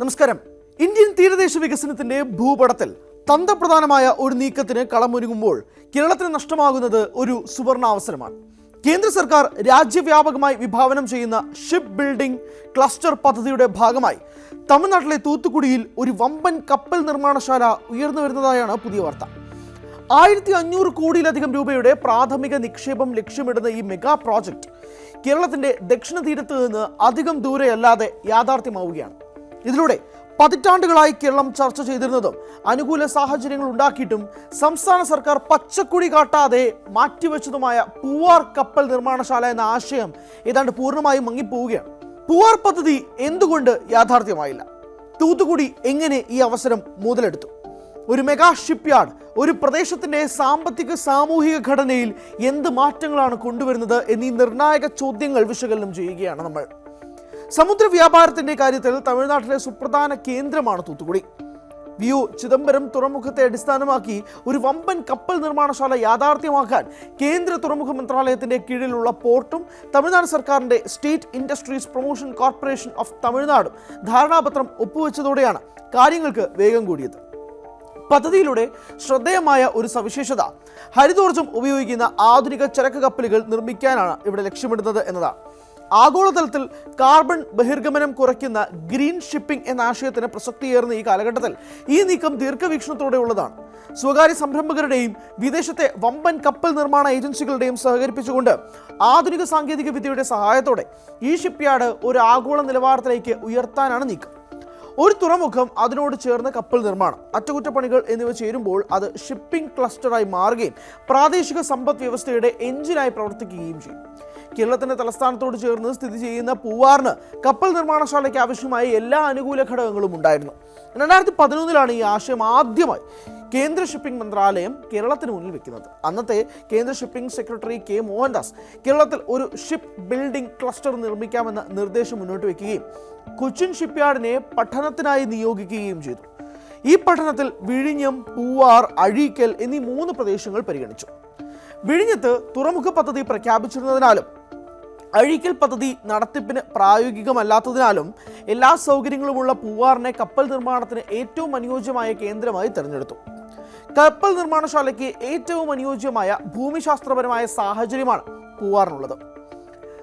നമസ്കാരം. ഇന്ത്യൻ തീരദേശ വികസനത്തിന്റെ ഭൂപടത്തിൽ തന്ത്രപ്രധാനമായ ഒരു നീക്കത്തിന് കളമൊരുങ്ങുമ്പോൾ കേരളത്തിന് നഷ്ടമാകുന്നത് ഒരു സുവർണാവസരമാണ്. കേന്ദ്ര സർക്കാർ രാജ്യവ്യാപകമായി വിഭാവനം ചെയ്യുന്ന ഷിപ്പ് ബിൽഡിംഗ് ക്ലസ്റ്റർ പദ്ധതിയുടെ ഭാഗമായി തമിഴ്നാട്ടിലെ തൂത്തുക്കുടിയിൽ ഒരു വമ്പൻ കപ്പൽ നിർമ്മാണശാല ഉയർന്നു വരുന്നതായാണ് പുതിയ വാർത്ത. ആയിരത്തി അഞ്ഞൂറ് കോടിയിലധികം രൂപയുടെ പ്രാഥമിക നിക്ഷേപം ലക്ഷ്യമിടുന്ന ഈ മെഗാ പ്രോജക്റ്റ് കേരളത്തിന്റെ ദക്ഷിണ തീരത്ത് നിന്ന് അധികം ദൂരെയല്ലാതെ യാഥാർത്ഥ്യമാവുകയാണ്. ഇതിലൂടെ പതിറ്റാണ്ടുകളായി കേരളം ചർച്ച ചെയ്തിരുന്നതും അനുകൂല സാഹചര്യങ്ങൾ ഉണ്ടാക്കിയിട്ടും സംസ്ഥാന സർക്കാർ പച്ചക്കുടി കാട്ടാതെ മാറ്റിവെച്ചതുമായ പൂവാർ കപ്പൽ നിർമ്മാണശാല എന്ന ആശയം ഏതാണ്ട് പൂർണമായും മങ്ങിപ്പോവുകയാണ്. പൂവാർ പദ്ധതി എന്തുകൊണ്ട് യാഥാർത്ഥ്യമായില്ല? തൂത്തുക്കുടി എങ്ങനെ ഈ അവസരം മുതലെടുത്തു? ഒരു മെഗാ ഷിപ്പ്യാർഡ് ഒരു പ്രദേശത്തിന്റെ സാമ്പത്തിക സാമൂഹിക ഘടനയിൽ എന്ത് മാറ്റങ്ങളാണ് കൊണ്ടുവരുന്നത് എന്നീ നിർണായക ചോദ്യങ്ങൾ വിശകലനം ചെയ്യുകയാണ് നമ്മൾ. സമുദ്ര വ്യാപാരത്തിന്റെ കാര്യത്തിൽ തമിഴ്നാട്ടിലെ സുപ്രധാന കേന്ദ്രമാണ് തൂത്തുക്കുടി. വ്യൂ ചിദംബരം തുറമുഖത്തെ അടിസ്ഥാനമാക്കി ഒരു വമ്പൻ കപ്പൽ നിർമ്മാണശാല യാഥാർത്ഥ്യമാക്കാൻ കേന്ദ്ര തുറമുഖ മന്ത്രാലയത്തിന്റെ കീഴിലുള്ള പോർട്ടും തമിഴ്നാട് സർക്കാരിന്റെ state industries promotion corporation of തമിഴ്നാടും ധാരണാപത്രം ഒപ്പുവെച്ചതോടെയാണ് കാര്യങ്ങൾക്ക് വേഗം കൂടിയത്. പദ്ധതിയിലൂടെ ശ്രദ്ധേയമായ ഒരു സവിശേഷത. ഹരിതോർജം ഉപയോഗിക്കുന്ന ആധുനിക ചരക്ക് കപ്പലുകൾ നിർമ്മിക്കാനാണ് ഇവിടെ ലക്ഷ്യമിടുന്നത് എന്നതാണ് ആഗോളതലത്തിൽ കാർബൺ ബഹിർഗമനം കുറയ്ക്കുന്ന ഗ്രീൻ ഷിപ്പിംഗ് എന്ന ആശയത്തിന് പ്രസക്തിയേറുന്ന ഈ കാലഘട്ടത്തിൽ ഈ നീക്കം ദീർഘവീക്ഷണത്തോടെ ഉള്ളതാണ് സ്വകാര്യ സംരംഭകരുടെയും വിദേശത്തെ വമ്പൻ കപ്പൽ നിർമ്മാണ ഏജൻസികളുടെയും സഹകരിപ്പിച്ചുകൊണ്ട് ആധുനിക സാങ്കേതിക വിദ്യയുടെ സഹായത്തോടെ ഈ ഷിപ്പ്യാർഡ് ഒരു ആഗോള നിലവാരത്തിലേക്ക് ഉയർത്താനാണ് നീക്കം. ഒരു തുറമുഖം അതിനോട് ചേർന്ന കപ്പൽ നിർമ്മാണം അറ്റകുറ്റപ്പണികൾ എന്നിവ ചേരുമ്പോൾ അത് ഷിപ്പിംഗ് ക്ലസ്റ്ററായി മാറുകയും പ്രാദേശിക സമ്പദ് വ്യവസ്ഥയുടെ എഞ്ചിനായി പ്രവർത്തിക്കുകയും ചെയ്യും. കേരളത്തിന്റെ തലസ്ഥാനത്തോട് ചേർന്ന് സ്ഥിതി ചെയ്യുന്ന പൂവാറിന് കപ്പൽ നിർമ്മാണശാലയ്ക്ക് ആവശ്യമായ എല്ലാ അനുകൂല ഘടകങ്ങളും ഉണ്ടായിരുന്നു. രണ്ടായിരത്തി പതിനൊന്നിലാണ് ഈ ആശയം ആദ്യമായി കേന്ദ്ര ഷിപ്പിംഗ് മന്ത്രാലയം കേരളത്തിന് മുന്നിൽ വെക്കുന്നത്. അന്നത്തെ കേന്ദ്ര ഷിപ്പിംഗ് സെക്രട്ടറി കെ മോഹൻദാസ് കേരളത്തിൽ ഒരു ഷിപ്പ് ബിൽഡിംഗ് ക്ലസ്റ്റർ നിർമ്മിക്കാമെന്ന നിർദ്ദേശം മുന്നോട്ട് വയ്ക്കുകയും കൊച്ചിൻ ഷിപ്പ്യാർഡിനെ പഠനത്തിനായി നിയോഗിക്കുകയും ചെയ്തു. ഈ പഠനത്തിൽ വിഴിഞ്ഞം പൂവാർ അഴീക്കൽ എന്നീ മൂന്ന് പ്രദേശങ്ങൾ പരിഗണിച്ചു. വിഴിഞ്ഞത്ത് തുറമുഖ പദ്ധതി പ്രഖ്യാപിച്ചിരുന്നതിനാലും അഴീക്കൽ പദ്ധതി നടത്തിപ്പിന് പ്രായോഗികമല്ലാത്തതിനാലും എല്ലാ സൗകര്യങ്ങളുമുള്ള പൂവാറിനെ കപ്പൽ നിർമ്മാണത്തിന് ഏറ്റവും അനുയോജ്യമായ കേന്ദ്രമായി തിരഞ്ഞെടുത്തു. കപ്പൽ നിർമ്മാണശാലയ്ക്ക് ഏറ്റവും അനുയോജ്യമായ ഭൂമിശാസ്ത്രപരമായ സാഹചര്യമാണ് പൂവാറിനുള്ളത്.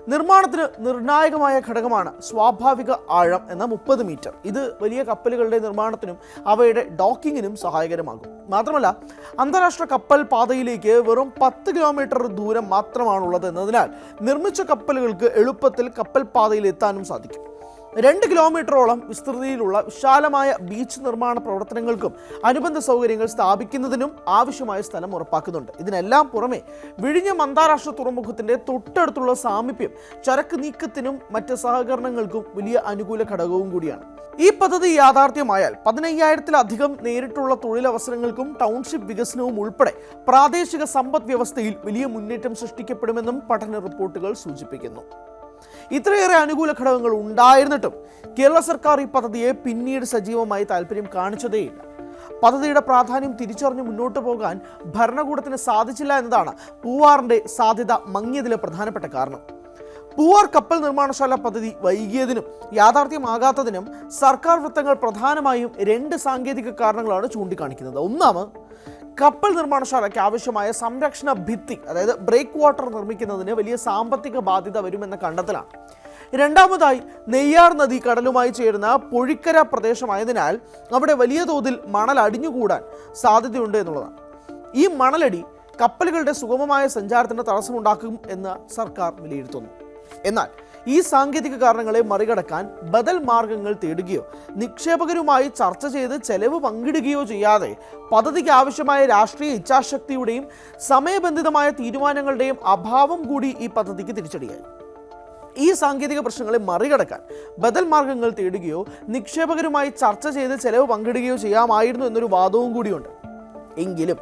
നിർമ്മാണത്തിന് നിർണായകമായ ഘടകമാണ് സ്വാഭാവിക ആഴം എന്ന മുപ്പത് മീറ്റർ. ഇത് വലിയ കപ്പലുകളുടെ നിർമ്മാണത്തിനും അവയുടെ ഡോക്കിങ്ങിനും സഹായകരമാകും. മാത്രമല്ല അന്താരാഷ്ട്ര കപ്പൽ പാതയിലേക്ക് വെറും പത്ത് കിലോമീറ്റർ ദൂരം മാത്രമാണുള്ളത് എന്നതിനാൽ നിർമ്മിച്ച കപ്പലുകൾക്ക് എളുപ്പത്തിൽ കപ്പൽ പാതയിൽ എത്താനും സാധിക്കും. രണ്ട് കിലോമീറ്ററോളം വിസ്തൃതിയിലുള്ള വിശാലമായ ബീച്ച് നിർമ്മാണ പ്രവർത്തനങ്ങൾക്കും അനുബന്ധ സൗകര്യങ്ങൾ സ്ഥാപിക്കുന്നതിനും ആവശ്യമായ സ്ഥലം ഉറപ്പാക്കുന്നുണ്ട്. ഇതിനെല്ലാം പുറമെ വിഴിഞ്ഞം അന്താരാഷ്ട്ര തുറമുഖത്തിന്റെ തൊട്ടടുത്തുള്ള സാമീപ്യം ചരക്ക് നീക്കത്തിനും മറ്റ് സഹകരണങ്ങൾക്കും വലിയ അനുകൂല ഘടകവും കൂടിയാണ്. ഈ പദ്ധതി യാഥാർത്ഥ്യമായാൽ പതിനയ്യായിരത്തിലധികം നേരിട്ടുള്ള തൊഴിലവസരങ്ങൾക്കും ടൗൺഷിപ്പ് വികസനവും ഉൾപ്പെടെ പ്രാദേശിക സമ്പദ് വ്യവസ്ഥയിൽ വലിയ മുന്നേറ്റം സൃഷ്ടിക്കപ്പെടുമെന്നും പഠന റിപ്പോർട്ടുകൾ സൂചിപ്പിക്കുന്നു. ഇത്രയേറെ അനുകൂല ഘടകങ്ങൾ ഉണ്ടായിരുന്നിട്ടും കേരള സർക്കാർ ഈ പദ്ധതിയെ പിന്നീട് സജീവമായി താല്പര്യം കാണിച്ചതേയില്ല. പദ്ധതിയുടെ പ്രാധാന്യം തിരിച്ചറിഞ്ഞ് മുന്നോട്ട് പോകാൻ ഭരണകൂടത്തിന് സാധിച്ചില്ല എന്നതാണ് പൂവാറിന്റെ സാധ്യത മങ്ങിയതിലെ പ്രധാനപ്പെട്ട കാരണം. പൂവാർ കപ്പൽ നിർമ്മാണശാല പദ്ധതി വൈകിയതിനും യാഥാർത്ഥ്യമാകാത്തതിനും സർക്കാർ വൃത്തങ്ങൾ പ്രധാനമായും രണ്ട് സാങ്കേതിക കാരണങ്ങളാണ് ചൂണ്ടിക്കാണിക്കുന്നത്. ഒന്നാമത് കപ്പൽ നിർമ്മാണശാലയ്ക്ക് ആവശ്യമായ സംരക്ഷണ ഭിത്തി അതായത് ബ്രേക്ക് വാട്ടർ നിർമ്മിക്കുന്നതിന് വലിയ സാമ്പത്തിക ബാധ്യത വരുമെന്ന കണ്ടെത്തലാണ്. രണ്ടാമതായി നെയ്യാർ നദി കടലുമായി ചേരുന്ന പൊഴിക്കര പ്രദേശമായതിനാൽ അവിടെ വലിയ തോതിൽ മണൽ അടിഞ്ഞുകൂടാൻ സാധ്യതയുണ്ട് എന്നുള്ളതാണ്. ഈ മണലടി കപ്പലുകളുടെ സുഗമമായ സഞ്ചാരത്തിന് തടസ്സമുണ്ടാക്കും എന്ന് സർക്കാർ വിലയിരുത്തുന്നു. എന്നാൽ ഈ സാങ്കേതിക കാരണങ്ങളെ മറികടക്കാൻ ബദൽ മാർഗങ്ങൾ തേടുകയോ നിക്ഷേപകരുമായി ചർച്ച ചെയ്ത് ചെലവ് പങ്കിടുകയോ ചെയ്യാതെ പദ്ധതിക്ക് ആവശ്യമായ രാഷ്ട്രീയ ഇച്ഛാശക്തിയുടെയും സമയബന്ധിതമായ തീരുമാനങ്ങളുടെയും അഭാവം കൂടി ഈ പദ്ധതിക്ക് തിരിച്ചടിയായി. ഈ സാങ്കേതിക പ്രശ്നങ്ങളെ മറികടക്കാൻ ബദൽ മാർഗങ്ങൾ തേടുകയോ നിക്ഷേപകരുമായി ചർച്ച ചെയ്ത് ചെലവ് പങ്കിടുകയോ ചെയ്യാമായിരുന്നു എന്നൊരു വാദവും കൂടിയുണ്ട്. എങ്കിലും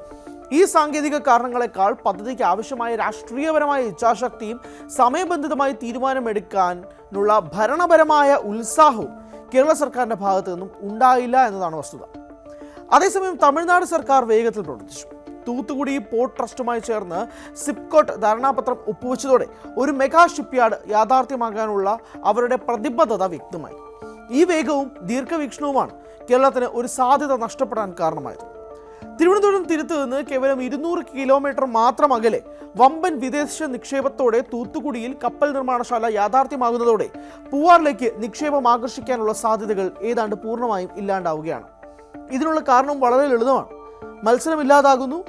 ഈ സാങ്കേതിക കാരണങ്ങളെക്കാൾ പദ്ധതിക്ക് ആവശ്യമായ രാഷ്ട്രീയപരമായ ഇച്ഛാശക്തിയും സമയബന്ധിതമായി തീരുമാനമെടുക്കാനുള്ള ഭരണപരമായ ഉത്സാഹവും കേരള സർക്കാരിന്റെ ഭാഗത്തു നിന്നും ഉണ്ടായില്ല എന്നതാണ് വസ്തുത. അതേസമയം തമിഴ്നാട് സർക്കാർ വേഗത്തിൽ പ്രവർത്തിച്ചു. തൂത്തുകുടി പോർട്ട് ട്രസ്റ്റുമായി ചേർന്ന് സിപ്കോട്ട് ധാരണാപത്രം ഒപ്പുവെച്ചതോടെ ഒരു മെഗാ ഷിപ്പ്യാർഡ് യാഥാർത്ഥ്യമാകാനുള്ള അവരുടെ പ്രതിബദ്ധത വ്യക്തമായി. ഈ വേഗവും ദീർഘവീക്ഷണവുമാണ് കേരളത്തിന് ഒരു സാധ്യത നഷ്ടപ്പെടാൻ കാരണമായത്. തിരുവനന്തപുരം തീരത്ത് നിന്ന് കേവലം ഇരുന്നൂറ് കിലോമീറ്റർ മാത്രം അകലെ വമ്പൻ വിദേശ നിക്ഷേപത്തോടെ തൂത്തുക്കുടിയിൽ കപ്പൽ നിർമ്മാണശാല യാഥാർത്ഥ്യമാകുന്നതോടെ പൂവാറിലേക്ക് നിക്ഷേപം ആകർഷിക്കാനുള്ള സാധ്യതകൾ ഏതാണ്ട് പൂർണമായും ഇല്ലാണ്ടാവുകയാണ്. ഇതിനുള്ള കാരണം വളരെ ലളിതമാണ്. മത്സരമില്ലാതാകുന്നു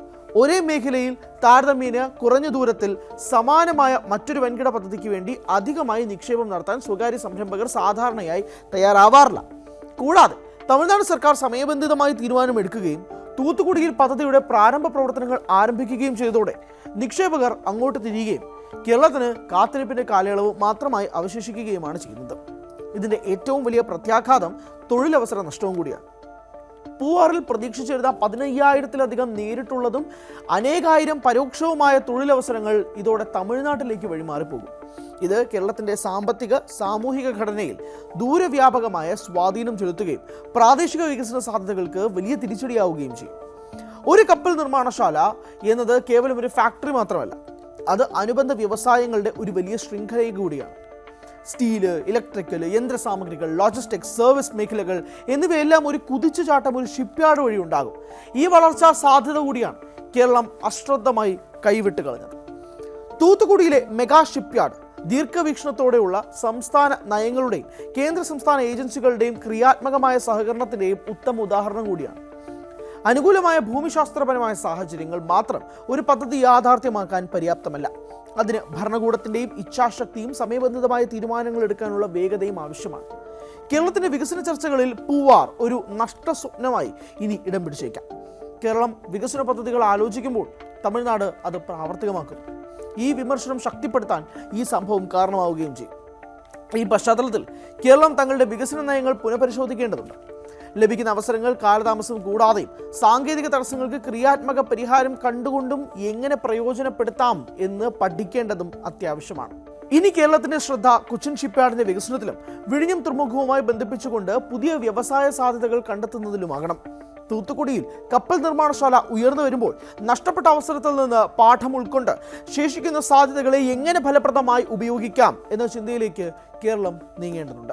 ഒരേ മേഖലയിൽ താരതമ്യേന കുറഞ്ഞ ദൂരത്തിൽ സമാനമായ മറ്റൊരു വൻകിട പദ്ധതിക്ക് വേണ്ടി അധികമായി നിക്ഷേപം നടത്താൻ സ്വകാര്യ സംരംഭകർ സാധാരണയായി തയ്യാറാവാറില്ല. കൂടാതെ തമിഴ്നാട് സർക്കാർ സമയബന്ധിതമായി തീരുമാനമെടുക്കുകയും തൂത്തുക്കുടിയിൽ പദ്ധതിയുടെ പ്രാരംഭ പ്രവർത്തനങ്ങൾ ആരംഭിക്കുകയും ചെയ്തതോടെ നിക്ഷേപകർ അങ്ങോട്ട് തിരിയുകയും കേരളത്തിന് കാത്തിരിപ്പിന്റെ കാലയളവ് മാത്രമായി അവശേഷിക്കുകയുമാണ് ചെയ്യുന്നത്. ഇതിന്റെ ഏറ്റവും വലിയ പ്രത്യാഘാതം തൊഴിലവസര നഷ്ടവും കൂടിയാണ്. പൂവാറിൽ പ്രതീക്ഷിച്ചിരുന്ന പതിനയ്യായിരത്തിലധികം നേരിട്ടുള്ളതും അനേകായിരം പരോക്ഷവുമായ തൊഴിലവസരങ്ങൾ ഇതോടെ തമിഴ്നാട്ടിലേക്ക് വഴിമാറിപ്പോകും. ഇത് കേരളത്തിന്റെ സാമ്പത്തിക സാമൂഹിക ഘടനയിൽ ദൂരവ്യാപകമായ സ്വാധീനം ചെലുത്തുകയും പ്രാദേശിക വികസന സാധ്യതകൾക്ക് വലിയ തിരിച്ചടിയാവുകയും ചെയ്യും. ഒരു കപ്പൽ നിർമ്മാണശാല എന്നത് കേവലം ഒരു ഫാക്ടറി മാത്രമല്ല അത് അനുബന്ധ വ്യവസായങ്ങളുടെ ഒരു വലിയ ശൃംഖല കൂടിയാണ്. സ്റ്റീൽ ഇലക്ട്രിക്കൽ യന്ത്രസാമഗ്രികൾ ലോജിസ്റ്റിക്സ് സർവീസ് മേഖലകൾ എന്നിവയെല്ലാം ഒരു കുതിച്ചുചാട്ടം ഒരു ഷിപ്പ്യാർഡ് വഴി ഉണ്ടാകും. ഈ വളർച്ചാ സാധ്യത കൂടിയാണ് കേരളം അശ്രദ്ധമായി കൈവിട്ട് കളഞ്ഞത്. തൂത്തുക്കുടിയിലെ മെഗാ ഷിപ്പ്യാർഡ് ദീർഘവീക്ഷണത്തോടെയുള്ള സംസ്ഥാന നയങ്ങളുടെയും കേന്ദ്ര സംസ്ഥാന ഏജൻസികളുടെയും ക്രിയാത്മകമായ സഹകരണത്തിന്റെയും ഉത്തമ ഉദാഹരണം കൂടിയാണ്. അനുകൂലമായ ഭൂമിശാസ്ത്രപരമായ സാഹചര്യങ്ങൾ മാത്രം ഒരു പദ്ധതി യാഥാർത്ഥ്യമാക്കാൻ പര്യാപ്തമല്ല. അതിന് ഭരണകൂടത്തിന്റെയും ഇച്ഛാശക്തിയും സമയബന്ധിതമായ തീരുമാനങ്ങൾ എടുക്കാനുള്ള വേഗതയും ആവശ്യമാണ്. കേരളത്തിന്റെ വികസന ചർച്ചകളിൽ പൂവാർ ഒരു നഷ്ട സ്വപ്നമായി ഇനി ഇടം പിടിച്ചേക്കാം. കേരളം വികസന പദ്ധതികൾ ആലോചിക്കുമ്പോൾ തമിഴ്നാട് അത് പ്രാവർത്തികമാക്കുന്നു. ഈ വിമർശനം ശക്തിപ്പെടുത്താൻ ഈ സംഭവം കാരണമാവുകയും ചെയ്യും. ഈ പശ്ചാത്തലത്തിൽ കേരളം തങ്ങളുടെ വികസന നയങ്ങൾ പുനഃപരിശോധിക്കേണ്ടതുണ്ട്. ലഭിക്കുന്ന അവസരങ്ങൾ കാലതാമസം കൂടാതെയും സാങ്കേതിക തടസ്സങ്ങൾക്ക് ക്രിയാത്മക പരിഹാരം കണ്ടുകൊണ്ടും എങ്ങനെ പ്രയോജനപ്പെടുത്താം എന്ന് പഠിക്കേണ്ടതും അത്യാവശ്യമാണ്. ഇനി കേരളത്തിന്റെ ശ്രദ്ധ കൊച്ചിൻ ഷിപ്പ്യാർഡിന്റെ വികസനത്തിലും വിഴിഞ്ഞം തുറമുഖവുമായി ബന്ധിപ്പിച്ചുകൊണ്ട് പുതിയ വ്യവസായ സാധ്യതകൾ കണ്ടെത്തുന്നതിലുമാകണം. തൂത്തുക്കുടിയിൽ കപ്പൽ നിർമ്മാണശാല ഉയർന്നു വരുമ്പോൾ നഷ്ടപ്പെട്ട അവസരത്തിൽ നിന്ന് പാഠം ഉൾക്കൊണ്ട് ശേഷിക്കുന്ന സാധ്യതകളെ എങ്ങനെ ഫലപ്രദമായി ഉപയോഗിക്കാം എന്ന ചിന്തയിലേക്ക് കേരളം നീങ്ങേണ്ടതുണ്ട്.